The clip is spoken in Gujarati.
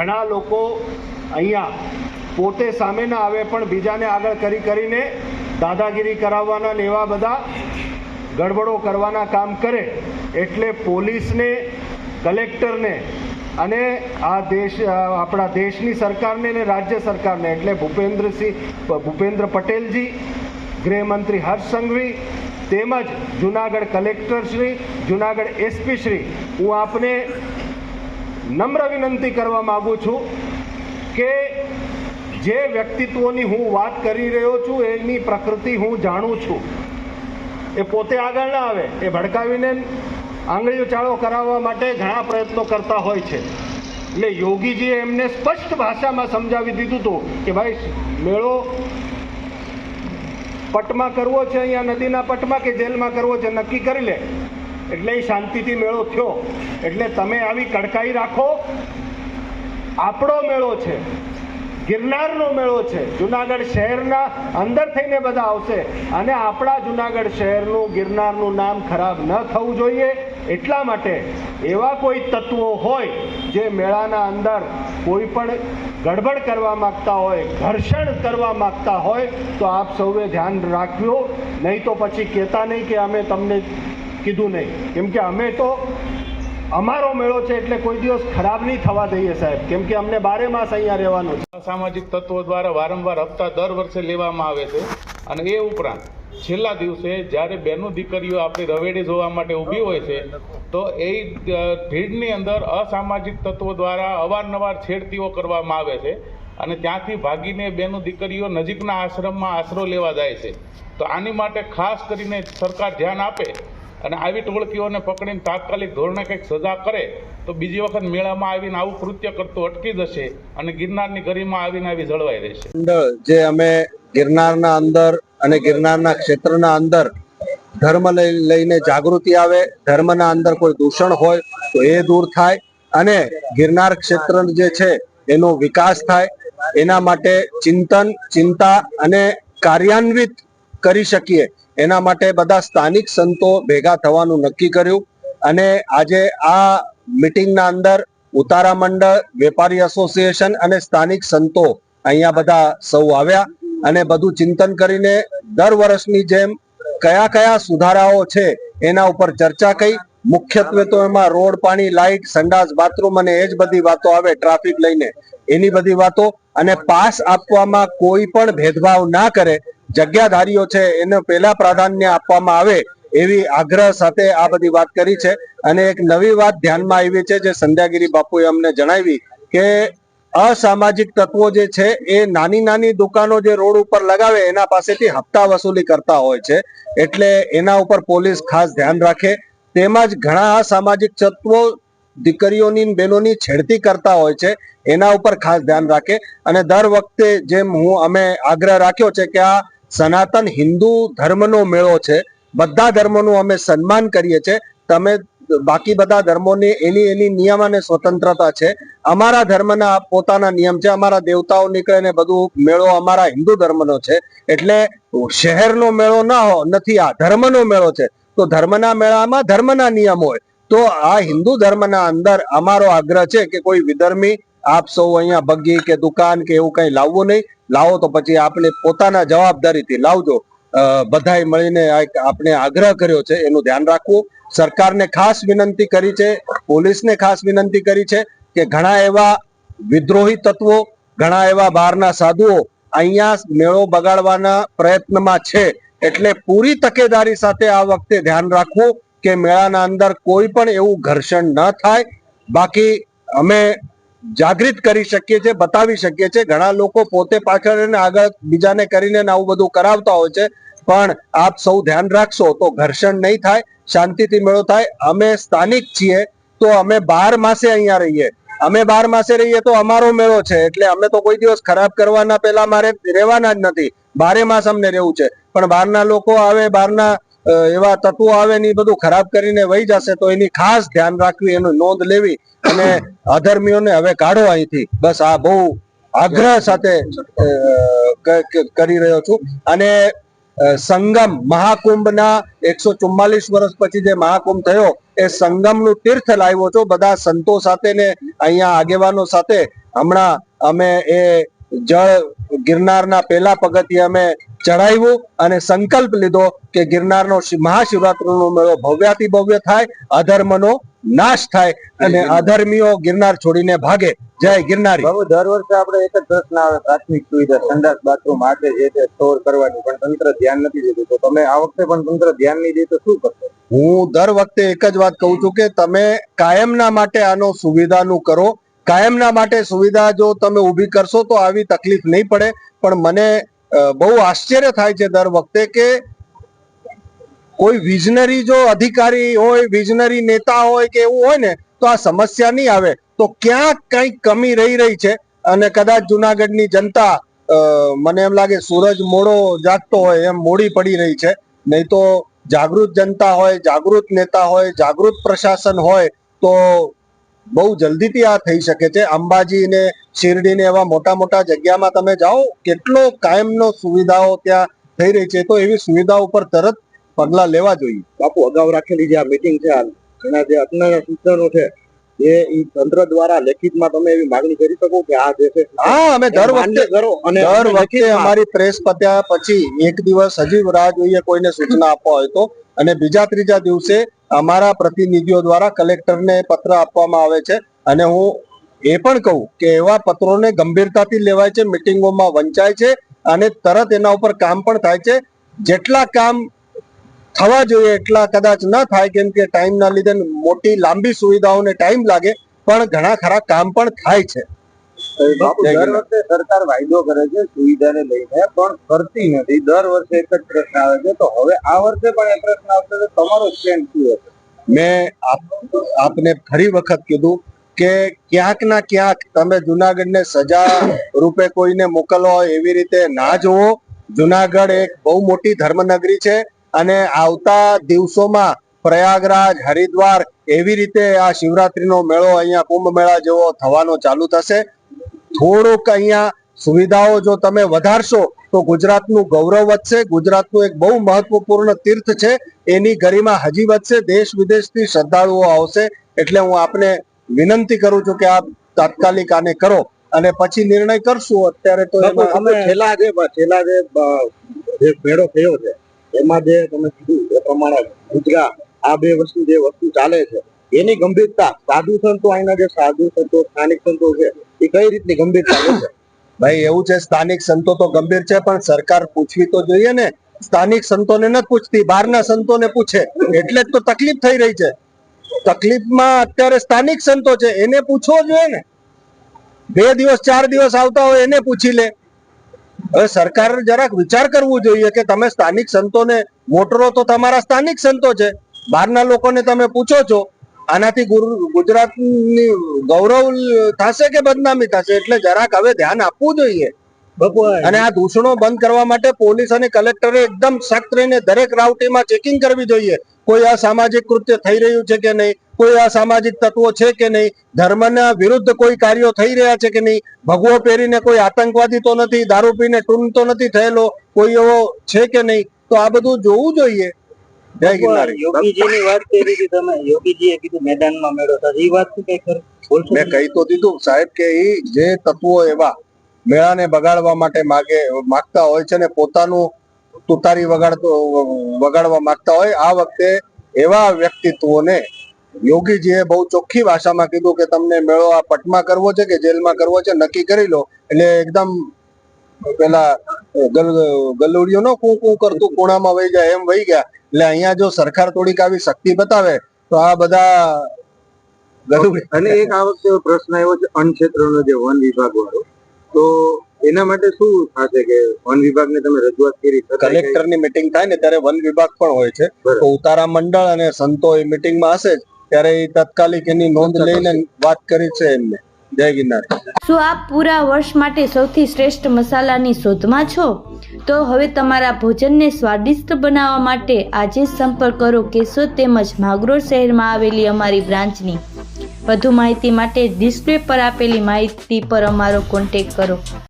ઘણા લોકો અહીંયા પોતે સામે ના આવે પણ બીજાને આગળ કરી કરીને દાદાગીરી કરાવવાના ને એવા બધા ગડબડો કરવાના કામ કરે એટલે પોલીસને, કલેક્ટરને અને આ દેશ આપણા દેશની સરકારને ને રાજ્ય સરકારને એટલે ભૂપેન્દ્રસિંહ ભૂપેન્દ્ર પટેલજી, ગૃહમંત્રી હર્ષ સંઘવી, તેમજ જુનાગઢ કલેક્ટર શ્રી જુનાગઢ એસપી શ્રી હું આપને નમ્ર વિનંતી કરવા માગું છું કે જે વ્યક્તિત્વોની હું વાત કરી રહ્યો છું, એની પ્રકૃતિ હું જાણું છું. એ પોતે આગળ ના આવે, એ ભડકાવીને આંગળીઓ ચાળો કરાવવા માટે ઘણા પ્રયત્નો કરતા હોય છે. એટલે યોગીજીએ એમને સ્પષ્ટ ભાષામાં સમજાવી દીધું હતું કે ભાઈ, મેળો પટમાં કરવો છે, અહીંયા નદીના પટમાં કે જેલમાં કરવો છે, નક્કી કરી લે. એટલે એ શાંતિથી મેળો થયો. એટલે તમે આવી કડકાઈ રાખો. આપણો મેળો છે. ગિરનારનો મેળો છે. જુનાગઢ શહેરના અંદર થઈને બધા આવશે. અને આપણા જુનાગઢ શહેરનું, ગિરનારનું નામ ખરાબ ન થવું જોઈએ. એટલા માટે એવા કોઈ તત્વો હોય જે મેળાના અંદર કોઈ પણ ગડબડ કરવા માંગતા હોય, ઘર્ષણ કરવા માંગતા હોય, તો આપ સૌએ ધ્યાન રાખ્યું નહીં તો પછી કહેતા નહીં કે અમે તમને કીધું નહીં. કેમ કે અમે તો, અમારો મેળો છે એટલે કોઈ દિવસ ખરાબ નહીં થવા દઈએ સાહેબ. કેમ કે અમને બારે માસ અહીંયા રહેવાનું છે. અસામાજિક તત્વો દ્વારા વારંવાર હપ્તા દર વર્ષે લેવામાં આવે છે. અને એ ઉપરાંત, છેલ્લા દિવસે જ્યારે બેનો દીકરીઓ આપણી રવેડી જોવા માટે ઊભી હોય છે, તો એ ભીડની અંદર અસામાજિક તત્વો દ્વારા અવારનવાર છેડતીઓ કરવામાં આવે છે. અને ત્યાંથી ભાગીને બેનો દીકરીઓ નજીકના આશ્રમમાં આશરો લેવા જાય છે. તો આની માટે ખાસ કરીને સરકાર ધ્યાન આપે અને આવી ટોળકીઓને પકડીને તાત્કાલિક ધોરણે કંઈક સજા કરે, તો બીજી વખત મેળામાં આવીને આવું કૃત્ય કરતું અટકી જશે અને ગિરનારની ગરિમા આવીને આવી જળવાઈ રહેશે. જે અમે ગિરનારના અંદર અને ગિરનારના ક્ષેત્રના અંદર ધર્મ લઈ- લઈને જાગૃતિ આવે, ધર્મના અંદર કોઈ દૂષણ હોય, તો એ દૂર થાય અને ગિરનાર ક્ષેત્ર જે છે એનો વિકાસ થાય. એના માટે ચિંતન, ચિંતા અને કાર્યાન્વિત કરી શકીએ. એના માટે બધા સ્થાનિક સંતો ભેગા થવાનું નક્કી કર્યું. અને આજે આ મિટિંગના અંદર ઉતારા મંડળ, વેપારી એસોસિએશન અને સ્થાનિક સંતો અહીંયા બધા સૌ આવ્યા. અને બધું ચિંતન કરીને દર વર્ષની જેમ કયા કયા સુધારાઓ છે એના ઉપર ચર્ચા કરી. મુખ્યત્વે તો એમાં રોડ, પાણી, લાઇટ, સંડાસ, બાથરૂમ અને એ જ બધી વાતો આવે ટ્રાફિક લઈને. એની બધી વાતો અને પાસ આપવામાં કોઈ પણ ભેદભાવ ના કરે જગ્યાધારીઓ છે, એને પહેલા પ્રાધાન્ય આપવામાં આવે એવી આગ્રહ સાથે આ બધી વાત કરી છે. અને એક નવી વાત ધ્યાનમાં આવી છે, જે સંધ્યાગીરી બાપુએ અમને જણાવી કે અસામાજિક તત્વો જે છે, એ નાની નાની દુકાનો જે રોડ ઉપર લગાવે, એના પાસેથી હપ્તા વસૂલી કરતા હોય છે. એટલે એના ઉપર પોલીસ ખાસ ધ્યાન રાખે. તેમજ ઘણા અસામાજિક તત્વો દીકરીઓની બેનોની છેડતી કરતા હોય છે, એના ઉપર ખાસ ધ્યાન રાખે. અને દર વખતે જેમ હું અમે આગ્રહ રાખ્યો છે કે આ સનાતન હિન્દુ ધર્મનો મેળો છે. બધા ધર્મોનું અમે સન્માન કરીએ છીએ. તમે બાકી બધા ધર્મોની એની એની નિયમ અને સ્વતંત્રતા છે. અમારા ધર્મના પોતાના નિયમ છે. અમારા દેવતાઓ નીકળે ને બધું મેળો અમારા હિન્દુ ધર્મનો છે. એટલે શહેરનો મેળો ના હો, નથી, આ ધર્મનો મેળો છે. તો ધર્મના મેળામાં ધર્મના નિયમ હોય. તો આ હિન્દુ ધર્મના અંદર અમારો આગ્રહ છે કે કોઈ વિધર્મી આપ સૌ અહીંયા બગી કે દુકાન કે એવું કઈ લાવવું નહીં. લાવો તો પછી આપણે પોતાના જવાબદારીથી લાવજો. બધાય મળીને આપણે આગ્રહ કર્યો છે, એનું ધ્યાન રાખવું. સરકારને ખાસ વિનંતી કરી છે, પોલીસને ખાસ વિનંતી કરી છે કે ઘણા એવા વિદ્રોહી તત્વો, ઘણા એવા બહારના સાધુઓ અહીંયા મેળો બગાડવાના પ્રયત્નમાં છે. એટલે પૂરી તકેદારી સાથે આ વખતે ધ્યાન રાખવું કે મેળાના અંદર કોઈ પણ એવું ઘર્ષણ ન થાય. બાકી અમે જાગૃત કરી શકીએ છીએ, બતાવી શકીએ છીએ. ઘણા લોકો પોતે પાછળ અને આગળ બીજાને કરીને આવું બધું કરાવતા હોય છે. પણ આપ સૌ ધ્યાન રાખશો તો ઘર્ષણ નહીં થાય, શાંતિથી મેળો થાય. અમે સ્થાનિક છીએ તો અમે બાર માસે અહીંયા રહીએ. અમે બાર માસે રહીએ તો અમારો મેળો છે. એટલે અમે તો કોઈ દિવસ ખરાબ કરવાના પહેલા મારે રહેવાના જ નથી. બારે માસ અમને રહેવું છે. પણ બહારના લોકો આવે, બહારના એવા તત્વો આવે ને એ બધું ખરાબ કરીને વહી જશે તો એની ખાસ ધ્યાન રાખવી, એનું નોંધ લેવી. અને અધર્મીઓને હવે કાઢો અહીંથી. બસ આ બહુ આગ્રહ સાથે કરી રહ્યો છું. અને સંગમ મહાકુંભના એકસો ચુમ્માલીસ વર્ષ પછી જે મહાકુંભ થયો, એ સંગમનું તીર્થ લાવ્યો છો. બધા સંતો સાથે ને અહીંયા આગેવાનો સાથે. હમણાં અમે એ જળ ગિરનારના પહેલા પગથિયે અમે ચડાવ્યું અને સંકલ્પ લીધો કે ગિરનારનો મહાશિવરાત્રીનો મેળો ભવ્યાતિ ભવ્ય થાય અધર્મનો નાશ થાય અને અધર્મીઓ ગિરનાર છોડીને ભાગે. જય ગિરનારી. બાબુ દર વર્ષે આપણે એક જ પ્રશ્ન આવે પ્રાથમિક સુવિધા સંડાસ બાથરૂમ માટે જે તે સ્ટોર કરવાની પણ તંત્ર ધ્યાન નથી દેતું. તો તમે આ વખતે પણ તંત્ર ધ્યાન નહીં દે તો શું કરશો? હું દર વખતે એક જ વાત કહું છું કે તમે કાયમના માટે આનો સુવિધાનું કરો. કાયમના માટે સુવિધા જો તમે ઊભી કરશો તો આવી તકલીફ નહીં પડે. પણ મને બહુ આશ્ચર્ય થાય છે દર વખતે કે કોઈ વિઝનરી જો અધિકારી હોય વિઝનરી નેતા હોય કે એવું હોય ને, તો આ સમસ્યા નહીં આવે. તો ક્યાંક કંઈક કમી રહી રહી છે? અને કદાચ જુનાગઢની જનતા મને એમ લાગે સૂરજ મોડો જાગતો હોય એમ મોડી પડી રહી છે. નહીં તો જાગૃત જનતા હોય, જાગૃત નેતા હોય, જાગૃત પ્રશાસન હોય, તો બહુ જલ્દીથી આ થઈ શકે છે. અંબાજી ને શિરડી ને એવા મોટા મોટા જગ્યામાં તમે જાઓ, કેટલો કાયમનો સુવિધાઓ ત્યાં થઈ રહી છે. તો એવી સુવિધાઓ ઉપર તરત પગલા લેવા જોઈએ. બાપુ અગાઉ રાખેલી જે આ મીટિંગ છે એના જે અત્યારના સૂચનો છે એ ઈ તંત્ર દ્વારા લેખિતમાં તમે એવી માંગણી કરી શકો કે આ જે છે હા અમે દર વખતે કરો અને દર વખતે અમારી પ્રેસ પત્યા પછી એક દિવસ હજી રાહ જોઈએ કોઈને સૂચના આપવા હોય તો. અને બીજા ત્રીજા દિવસે અમારા પ્રતિનિધિઓ દ્વારા કલેક્ટરને પત્ર આપવામાં આવે છે. અને હું એ પણ કહું કે એવા પત્રોને ગંભીરતાથી લેવાય છે મિટિંગોમાં વંચાય છે અને તરત એના ઉપર કામ પણ થાય છે. જેટલા કામ થવા જોઈએ એટલા કદાચ ન થાય કેમ કે ટાઈમના લીધે મોટી લાંબી સુવિધાઓને ટાઈમ લાગે પણ ઘણા ખરા કામ પણ થાય છે. દર. સરકાર વાયદો કરે છે સુવિધાને લઈને પણ કરતી નથી. દર વર્ષે એક જ પ્રશ્ન આવે છે તો હવે આ વર્ષે પણ એ પ્રશ્ન આવશે તો તમારો સ્ટેન્ડ શું હશે? મેં આપ- આપને ફરી વખત કીધું કે ક્યાંક ના ક્યાંક તમે જુનાગઢને સજા રૂપે કોઈને મોકલો એવી રીતે ના જુઓ. જુનાગઢ એક બહુ મોટી ધર્મનગરી છે. અને આવતા દિવસોમાં પ્રયાગરાજ હરિદ્વાર એવી રીતે આ શિવરાત્રીનો મેળો અહીંયા કુંભ મેળા જેવો થવાનો ચાલુ થશે. થોડુંક અહીંયા સુવિધાઓ જો તમે વધારશો તો ગુજરાતનું ગૌરવ વધશે. ગુજરાતનું એક બહુ મહત્વપૂર્ણ તીર્થ છે. એની ગરિમા હજી વધશે. દેશ વિદેશથી શ્રદ્ધાળુઓ આવશે. એટલે હું આપને વિનંતી કરું છું કે આપ તાત્કાલિક આને કરો અને પછી નિર્ણય કરશું. અત્યારે તો અમે છેલ્લા જે છેલ્લા જે મેળો થયો છે એમાં જે તમે કીધું એ પ્રમાણે ગુજરાત આ બે વસ્તુ જે વસ્તુ ચાલે છે, એની ગંભીરતા, સાધુ સંતો અહીંના જે સાધુ સંતો, સ્થાનિક સંતો છે, એ કઈ રીતની ગંભીરતા છે? ભાઈ, એવું છે સ્થાનિક સંતો તો ગંભીર છે, પણ સરકાર પૂછવી તો જોઈએ ને. સ્થાનિક સંતોને ન પૂછતી, બહારના સંતોને પૂછે. એટલે જ તો તકલીફ થઈ રહી છે. તકલીફમાં અત્યારે સ્થાનિક સંતો છે, એને પૂછવો જોઈએ ને. બે દિવસ, ચાર દિવસ આવતા હોય, એને પૂછી લે. હવે સરકાર જરાક વિચાર કરવું જોઈએ કે તમે સ્થાનિક સંતોને મોટરો તો તમારા સ્થાનિક સંતો છે બહારના લોકોને તમે પૂછો છો આનાથી ગુજરાતની ગૌરવ થશે કે બદનામી થશે? એટલે જરાક હવે ધ્યાન આપવું જોઈએ. અને આ દૂષણો બંધ કરવા માટે પોલીસ અને કલેક્ટરે એકદમ સખ્ત રહીને દરેક રાઉટીમાં ચેકિંગ કરવી જોઈએ. કોઈ અસામાજિક કૃત્ય થઈ રહ્યું છે કે નહીં? કોઈ અસામાજિક તત્વો છે કે નહીં? ધર્મના વિરુદ્ધ કોઈ કાર્યો થઈ રહ્યા છે કે નહીં? ભગવો પહેરીને કોઈ આતંકવાદી તો નથી દારૂ પીને ટૂન તો નથી થયેલો? કોઈ એવો છે કે નહીં? તો આ બધું જોવું જોઈએ. યોગીજીની વાત કરી હતી તમે. યોગીજીએ કીધું મેદાનમાં મેળો. એ વાત શું કઈ ખરું? મેં કહી તો દીધું. સાહેબ કે એ જે તત્વો એવા મેળાને બગાડવા માટે માગે માગતા હોય છે ને પોતાનું તુતારી વગાડતો, વગાડવા માંગતા હોય, આ વખતે એવા વ્યક્તિત્વોને યોગીજીએ બહુ ચોખ્ખી ભાષામાં કીધું કે તમને મેળો આ પટમાં કરવો છે કે જેલમાં કરવો છે, નક્કી કરી લો. એટલે એકદમ પેલા ગલુડિયો નો કું કું કરતું ખૂણામાં વહી જાય એમ વહી ગયા. એટલે અહીંયા જો સરકાર થોડીક આવી શક્તિ બતાવે, તો આ બધા અને એક આ વખતે પ્રશ્ન એવો છે અન્ન ક્ષેત્રનો જે વન વિભાગ વાળો તો એના માટે શું થશે કે વન વિભાગને તમે રજૂઆત કરી કલેક્ટરની મીટિંગ થાય ને ત્યારે વન વિભાગ પણ હોય છે. તો ઉતારા મંડળ અને સંતો એ મિટિંગમાં હશે જ ત્યારે એ તાત્કાલિક એની નોંધ લઈને વાત કરી છે એમને. જય ગિરનાર. શું આપ પૂરા વર્ષ માટે સૌથી શ્રેષ્ઠ મસાલાની શોધમાં છો? તો હવે તમારા ભોજનને સ્વાદિષ્ટ બનાવવા માટે આજે જ સંપર્ક કરો કેશોદ તેમજ માગરોળ શહેરમાં આવેલી અમારી બ્રાન્ચની. વધુ માહિતી માટે ડિસ્પ્લે પર આપેલી માહિતી પર અમારો કોન્ટેક્ટ કરો.